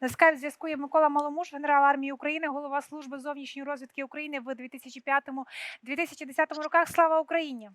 На скайп зв'язку є Микола Маломуш, генерал армії України, голова служби зовнішньої розвідки України в 2005-2010 роках. Слава Україні!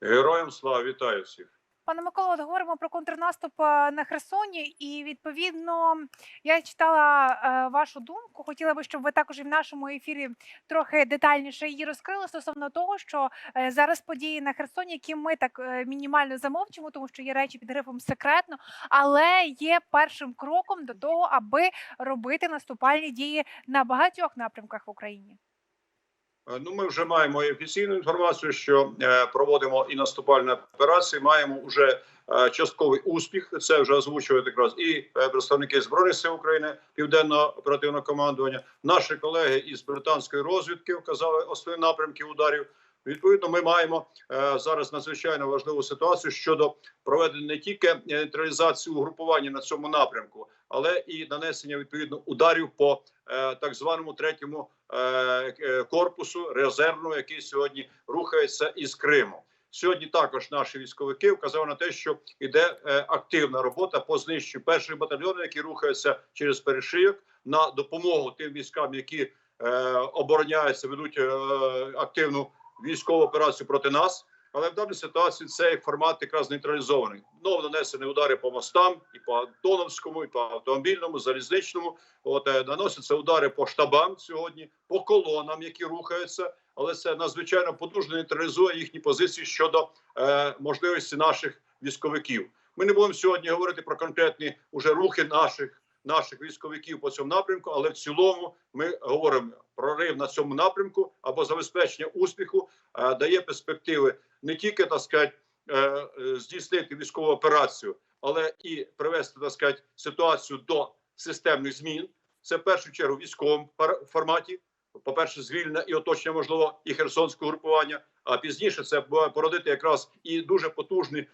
Героям слава вітаю всіх. Пане Миколо, от говоримо про контрнаступ е, на Херсоні, і відповідно я читала е, вашу думку. Хотіла би, щоб ви також і в нашому ефірі трохи детальніше її розкрили стосовно того, що е, зараз події на Херсоні, які ми так мінімально замовчимо, тому що є речі під грифом секретно, але є першим кроком до того, аби робити наступальні дії на багатьох напрямках в Україні. Е, Ну, ми вже маємо офіційну інформацію, що е, проводимо і наступальні операції. Маємо вже е, частковий успіх. Це вже озвучують якраз і представники збройних сил України, південного оперативного командування. Наші колеги із британської розвідки вказали основні напрямки ударів. Відповідно, ми маємо е, зараз надзвичайно важливу ситуацію щодо проведення не тільки нейтралізації угрупування на цьому напрямку, але і нанесення відповідно ударів по е, так званому третьому е, е, корпусу резервному, який сьогодні рухається із Криму. Сьогодні також наші військовики вказали на те, що іде е, активна робота по знищенню перших батальйонів, які рухаються через перешийок на допомогу тим військам, які е, обороняються, ведуть е, активну військову операцію проти нас. Але в даній ситуації цей формат якраз нейтралізований. Знову нанесені удари по мостам, і по Антоновському, і по автомобільному, залізничному. От е, наносяться удари по штабам сьогодні, по колонам, які рухаються. Але це надзвичайно потужно нейтралізує їхні позиції щодо е, можливості наших військовиків. Ми не будемо сьогодні говорити про конкретні уже рухи наших наших військовиків по цьому напрямку, але в цілому ми говоримо прорив на цьому напрямку або забезпечення успіху е, дає перспективи не тільки так сказати, е, е, здійснити військову операцію, але і привести так сказати, ситуацію до системних змін. Це в першу чергу в військовому форматі. По перше, звільнення і оточення можливо і херсонського групування. А пізніше це породити якраз і дуже потужні е,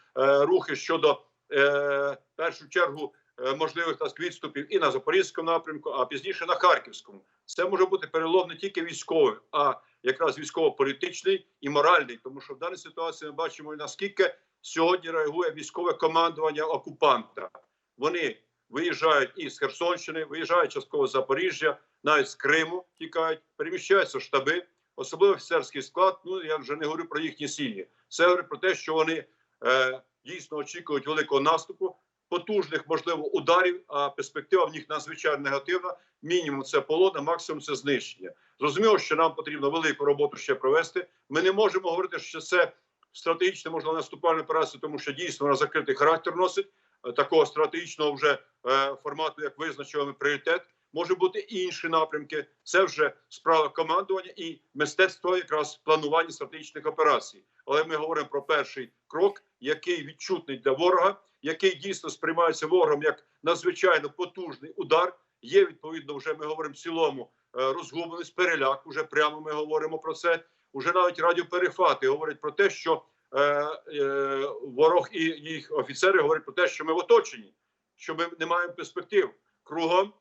рухи щодо е, першу чергу можливих так, відступів і на запорізькому напрямку, а пізніше на харківському. Це може бути перелом не тільки військовий, а якраз військово-політичний і моральний, тому що в даній ситуації ми бачимо наскільки сьогодні реагує військове командування окупанта. Вони виїжджають із Херсонщини, виїжджають частково з Запоріжжя, навіть з Криму тікають, переміщаються штаби, особливо офіцерський склад. Ну я вже не говорю про їхні сім'ї. Це говорить про те, що вони е, дійсно очікують великого наступу, потужних можливо ударів. А перспектива в них надзвичайно негативна. Мінімум це полон, а максимум це знищення. Зрозуміло, що нам потрібно велику роботу ще провести. Ми не можемо говорити, що це стратегічна можливо наступальна операція, тому що дійсно вона закритий характер носить е, такого стратегічного вже е, формату, як визначили пріоритет. Може бути і інші напрямки. Це вже справа командування і мистецтво якраз планування стратегічних операцій. Але ми говоримо про перший крок, який відчутний для ворога, який дійсно сприймається ворогом як надзвичайно потужний удар. Є відповідно, вже ми говоримо в цілому е, розгубленість, переляк. Уже прямо ми говоримо про це. Уже навіть радіоперехвати говорять про те, що е, е, ворог і їх офіцери говорять про те, що ми в оточенні, що ми не маємо перспектив кругом.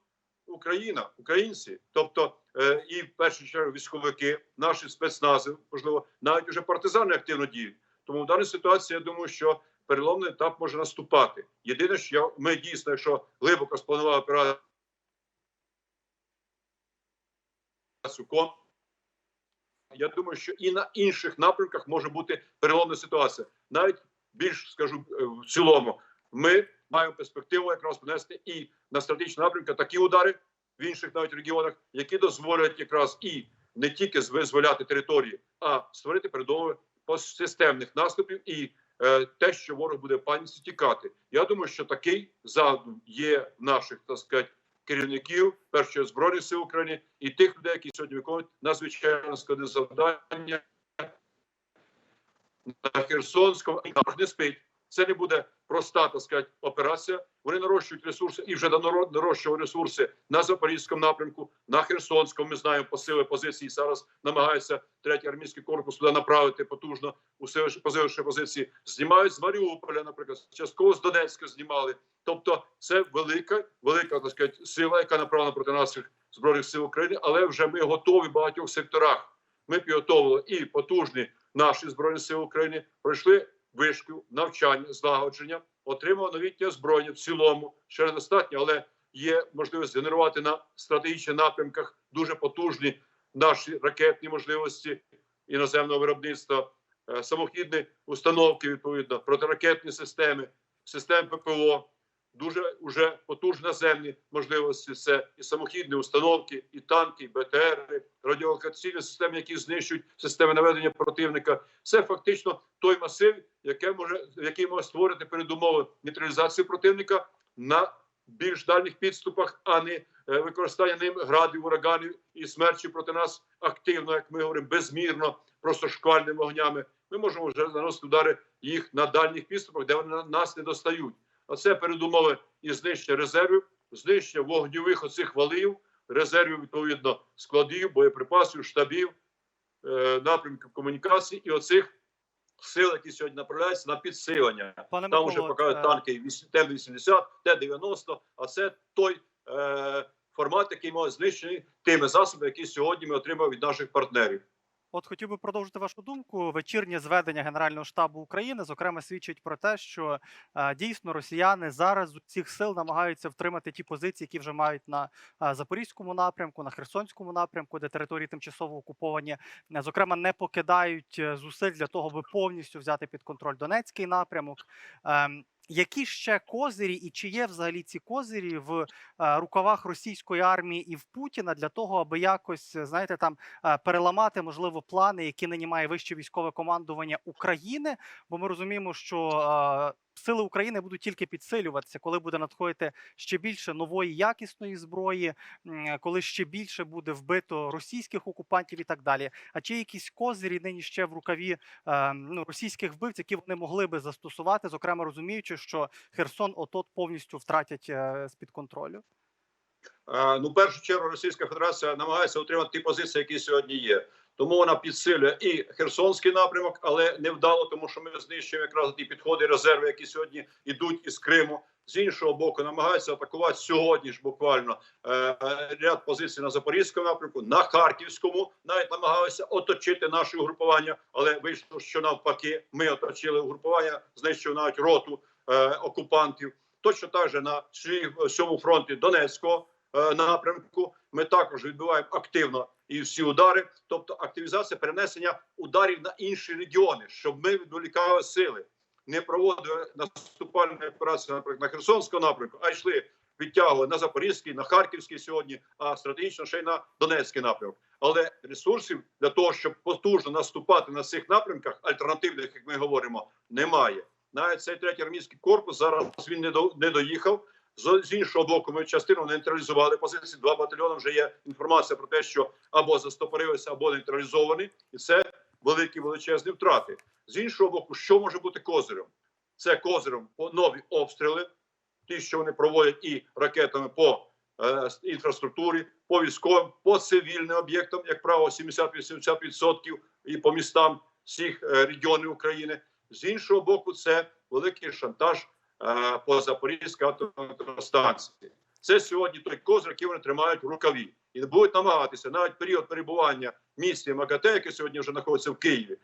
Україна, українці, тобто і в першу чергу військовики, наші спецнази, можливо, навіть уже партизани активно діють. Тому в даній ситуації я думаю, що переломний етап може наступати. Єдине, що я, ми дійсно, якщо глибоко спланували операцію кон, я думаю, що і на інших напрямках може бути переломна ситуація. Навіть більш скажу е, в цілому, ми маємо перспективу якраз понести і на стратегічні напрямки такі удари в інших навіть регіонах, які дозволять якраз і не тільки визволяти території, а створити передумови системних наступів і е, те, що ворог буде паніці тікати. Я думаю, що такий задум є наших так сказати, керівників першої збройних сил України і тих людей, які сьогодні виконують надзвичайно складне завдання на Херсонському не спить. Це не буде проста так сказати, операція. Вони нарощують ресурси і вже наро- нарощували ресурси на запорізькому напрямку, на Херсонському. Ми знаємо посили позиції. Зараз намагається третій армійський корпус туди направити потужно, усиливши посиливши позиції. Знімають з Маріуполя, наприклад, частково з Донецька знімали. Тобто, це велика, велика так сказати, сила, яка направлена проти наших збройних сил України, але вже ми готові в багатьох секторах. Ми підготовили і потужні наші збройні сили України пройшли вишкіл, навчання, злагодження, отримав новітнє озброєння в цілому. Ще недостатньо, але є можливість генерувати на стратегічних напрямках дуже потужні наші ракетні можливості іноземного виробництва, е, самохідні установки, відповідно, протиракетні системи, системи ППО, дуже уже потужні наземні можливості. Це і самохідні установки, і танки, і БТР, радіолокаційні системи, які знищують системи наведення противника. Це фактично той масив, яке може, який може створити передумови нейтралізації противника на більш дальніх підступах, а не е, використання ним градів, ураганів і смерчі проти нас активно, як ми говоримо, безмірно, просто шквальними вогнями. Ми можемо вже наносити удари їх на дальніх підступах, де вони нас не достають. А це передумови і знищення резервів, знищення вогньових оцих валів, резервів відповідно складів, боєприпасів, штабів, е, напрямків комунікацій і оцих сил, які сьогодні направляються на підсилення. Пане Там вже показують е, танки віс- Т-80, Т-90, а це той е, формат, який може знищений тими засобами, які сьогодні ми отримали від наших партнерів. От хотів би продовжити вашу думку. Вечірнє зведення Генерального штабу України зокрема свідчить про те, що е, дійсно росіяни зараз з усіх сил намагаються втримати ті позиції, які вже мають на е, запорізькому напрямку, на Херсонському напрямку, де території тимчасово окуповані. Е, Зокрема, не покидають зусиль для того, аби повністю взяти під контроль Донецький напрямок. Які ще козирі, і чи є взагалі ці козирі в рукавах російської армії і в Путіна для того, аби якось знаєте там переламати можливо плани, які нині має вище військове командування України? Бо ми розуміємо, що сили України будуть тільки підсилюватися, коли буде надходити ще більше нової якісної зброї, е, коли ще більше буде вбито російських окупантів і так далі. А чи якісь козирі нині ще в рукаві е, ну, російських вбивць, які вони могли би застосувати, зокрема розуміючи, що Херсон отот повністю втратять е, з під контролю? Ну, в першу чергу, Російська Федерація намагається отримати ті позиції, які сьогодні є. Тому вона підсилює і Херсонський напрямок, але не вдало, тому що ми знищуємо якраз ті підходи, резерви, які сьогодні йдуть із Криму. З іншого боку, намагаються атакувати сьогодні ж буквально е, ряд позицій на Запорізькому напрямку, на Харківському. Навіть намагалися оточити наше угрупування, але вийшло, що навпаки, ми оточили угрупування, знищили навіть роту е, окупантів. Точно так же на цій- цьому фронті Донецького е, напрямку ми також відбиваємо активно і всі удари, тобто активізація перенесення ударів на інші регіони, щоб ми відволікали сили, не проводили наступальні операції наприклад, на Херсонському напрямку, а йшли відтягували на Запорізький, на Харківський сьогодні, а стратегічно ще й на Донецький напрямок. Але ресурсів для того, щоб потужно наступати на цих напрямках, альтернативних, як ми говоримо, немає. Навіть цей третій армійський корпус зараз він не доїхав. З, іншого боку, ми частину нейтралізували позиції. Два батальйони вже є інформація про те, що або застопорилися, або нейтралізовані, і це великі величезні втрати. З іншого боку, що може бути козирем? Це козирем по нові обстріли, ті, що вони проводять і ракетами по е, інфраструктурі, по військовим, по цивільним об'єктам, як правило, 70-80% і по містам всіх е, регіонів України. З іншого боку, це великий шантаж по Запорізькій електростанції. Це сьогодні той козир, який вони тримають в рукаві, і будуть намагатися навіть період перебування місії МАГАТЕ, яке сьогодні вже знаходиться в Києві,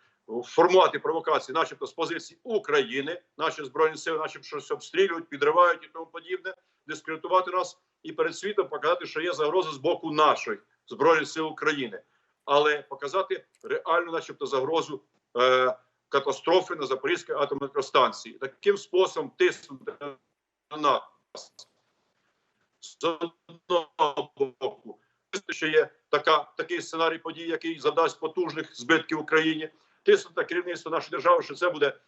формувати провокації, начебто з позиції України, наші збройні сили, начебто щось обстрілюють, підривають і тому подібне, дискредитувати нас і перед світом показати, що є загроза з боку нашої збройних сил України, але показати реальну, начебто, загрозу. Е, Катастрофи на Запорізькій атомній електростанції. Таким способом тиснути на нас з одного боку, що є така, такий сценарій подій, який завдасть потужних збитків Україні, тиснути керівництво нашої держави, що це буде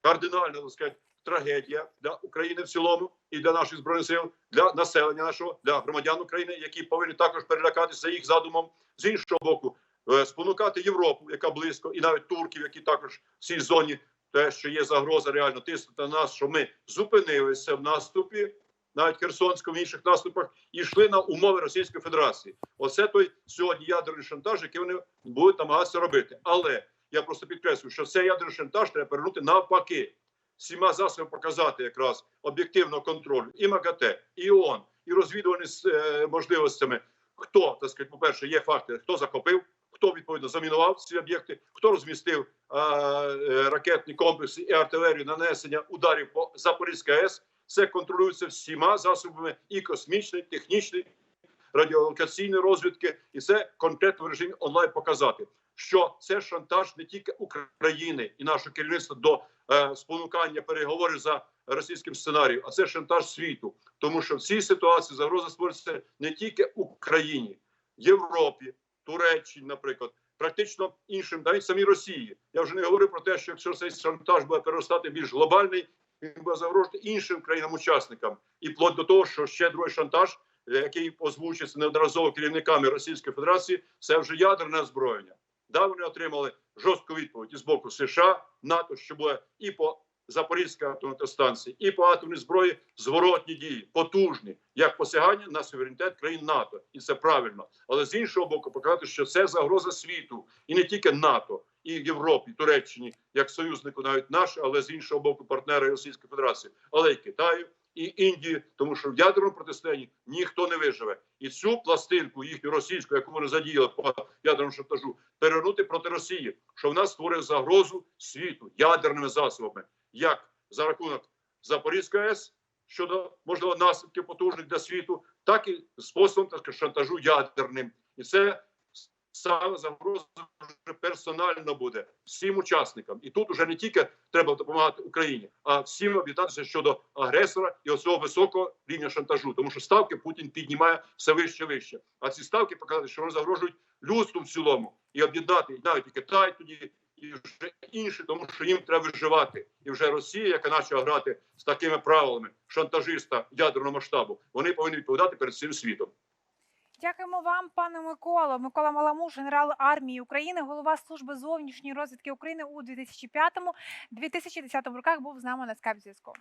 кардинальна так сказати, трагедія для України в цілому і для наших збройних сил, для населення нашого, для громадян України, які повинні також перелякатися їх задумом з іншого боку. Е, Спонукати Європу, яка близько, і навіть турків, які також в цій зоні, те, що є загроза реально тиснути на нас, що ми зупинилися в наступі, навіть Херсонському, в інших наступах, і йшли на умови Російської Федерації. Оце той сьогодні ядерний шантаж, який вони будуть намагатися робити. Але я просто підкреслюю, що цей ядерний шантаж треба повернути навпаки. Всіма засобами показати якраз об'єктивного контролю і МАГАТЕ, і ООН, і розвідувальні е, можливостями. Хто так сказати, по перше, є факти, хто захопив, відповідно замінував ці об'єкти, хто розмістив е, ракетні комплекси і артилерію нанесення ударів по Запорізькій АЕС, Це контролюється всіма засобами і космічної, технічної, радіолокаційної розвідки, і це конкретно в режимі онлайн показати, що це шантаж не тільки України і нашого керівництва до е, спонукання переговорів за російським сценарієм, а це шантаж світу, тому що в цій ситуації загроза створюється не тільки Україні, Європі, Туреччині, наприклад, практично іншим, навіть самій Росії. Я вже не говорю про те, що якщо цей шантаж буде переростати більш глобальний, він буде загрожувати іншим країнам-учасникам, і вплоть до того, що ще другий шантаж, е, який озвучується неодноразово керівниками Російської Федерації, це вже ядерне озброєння. Да, вони отримали жорстку відповідь із боку США, НАТО, що буде і по Запорізькій атомній станції, і по атомній зброї зворотні дії, потужні, як посягання на суверенітет країн НАТО, і це правильно. Але з іншого боку, показати, що це загроза світу, і не тільки НАТО, і Європі, і Туреччині, як союзнику, навіть наш, але з іншого боку, партнери Російської Федерації, але й Китаю. І Індії, тому що в ядерному протистоянні ніхто не виживе, і цю пластинку їхню російську, яку вони задіяли по ядерному шантажу, перевернути проти Росії, що в нас створює загрозу світу ядерними засобами, як за рахунок Запорізької АЕС щодо можливо наслідків потужних для світу, так і способом так шантажу ядерним, і це саме загроза вже персонально буде всім учасникам. І тут уже не тільки треба допомагати Україні, а всім об'єднатися щодо агресора і оцього високого рівня шантажу, тому що ставки Путін піднімає все вище вище. А ці ставки показують, що вони загрожують людству в цілому і об'єднати навіть і Китай тоді. І вже інші, тому що їм треба виживати, і вже Росія, яка почала грати з такими правилами шантажиста ядерного масштабу, вони повинні відповідати перед всім світом. Дякуємо вам, пане Миколо. Микола Маламуш, генерал армії України, голова служби зовнішньої розвідки України у 2005-2010 роках був з нами на скайп зв'язку.